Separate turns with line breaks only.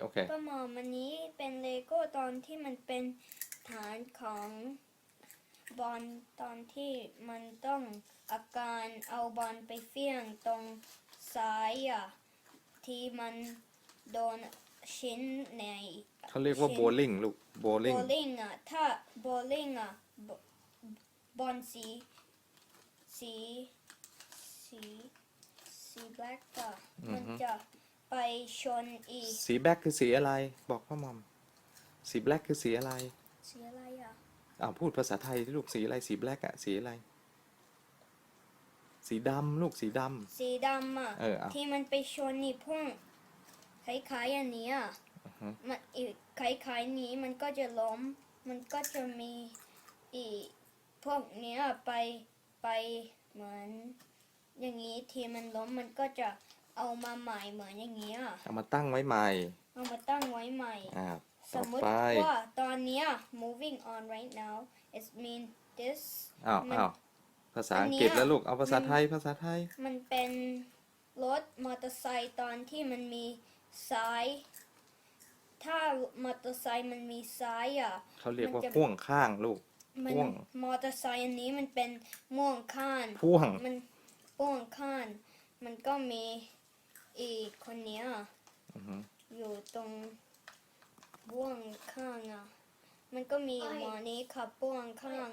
โอเค
ประหมอมันนี้เป็นเลโก้ตอนที่มันเป็นฐานของบอลตอนที่มันต้องอาการเอาบอลไปเฟี้ยงตรงซ้ายอะที่มันโดนชิ้นใน
เขาเรียกว่าโบลิ่งลูกโบ
โบ
ลิ่ง
ลิ่งอะถ้าโบลิ่งอะบบอลสีสีสีสีแบล็กอะมันจะ ไปชนอีก
สีแบล็กคือสีอะไร บอกพ่อมอม สีแบล็กคือสีอะไร
สีอะไรอะ
อ้าวพูดภาษาไทยที่ลูกสีอะไรสีแบล็กอะสีอะไร สีดำลูกสีด
สีดำอะ
เออเอา
ที่มันไปชนนี่พุ่งคล้ายๆอันเนี้อะ
อือฮึ
มันอีกคล้ายๆนี้มันก็จะล้ม มันก็จะมีอีกพวกเนี้ยไปไปเหมือน อย่างนี้ที่มันล้มมันก็จะ เอามาใหม่เหมือนอย่างเงี้ยำ
เอามาตั้งไว้ใหม่
เอามาตั้งไว้ใหม่
อ่า
ส
ต่อ
มมติ
ไป
ว่าตอนเนี้ย moving on right now it mean this
อ้าว
มัน
อ้าวภาษาอังกฤษ
อันเนี้ย
แล้วลูก เอาภาษา
มัน
ไทย ภาษาไทย
มันเป็นรถมอเตอร์ไซค์ตอนที่มันมีซ้าย ถ้ามอเตอร์ไซค์มันมีซ้ายอะ
เขาเรียกว่า
มันจะ
พ่วงข้างลูก
มัน
พ่วง
มอเตอร์ไซค์อันนี้มันเป็นม่วงข้าน
พ่วง
มันม่วงข้าน มันก็มี อีกคนเนี้ย
อือฮึ
อยู่ตรงบ่วงข้างอะ มันก็มี
อ้อย
หมอนี้ขับบ่วงข้าง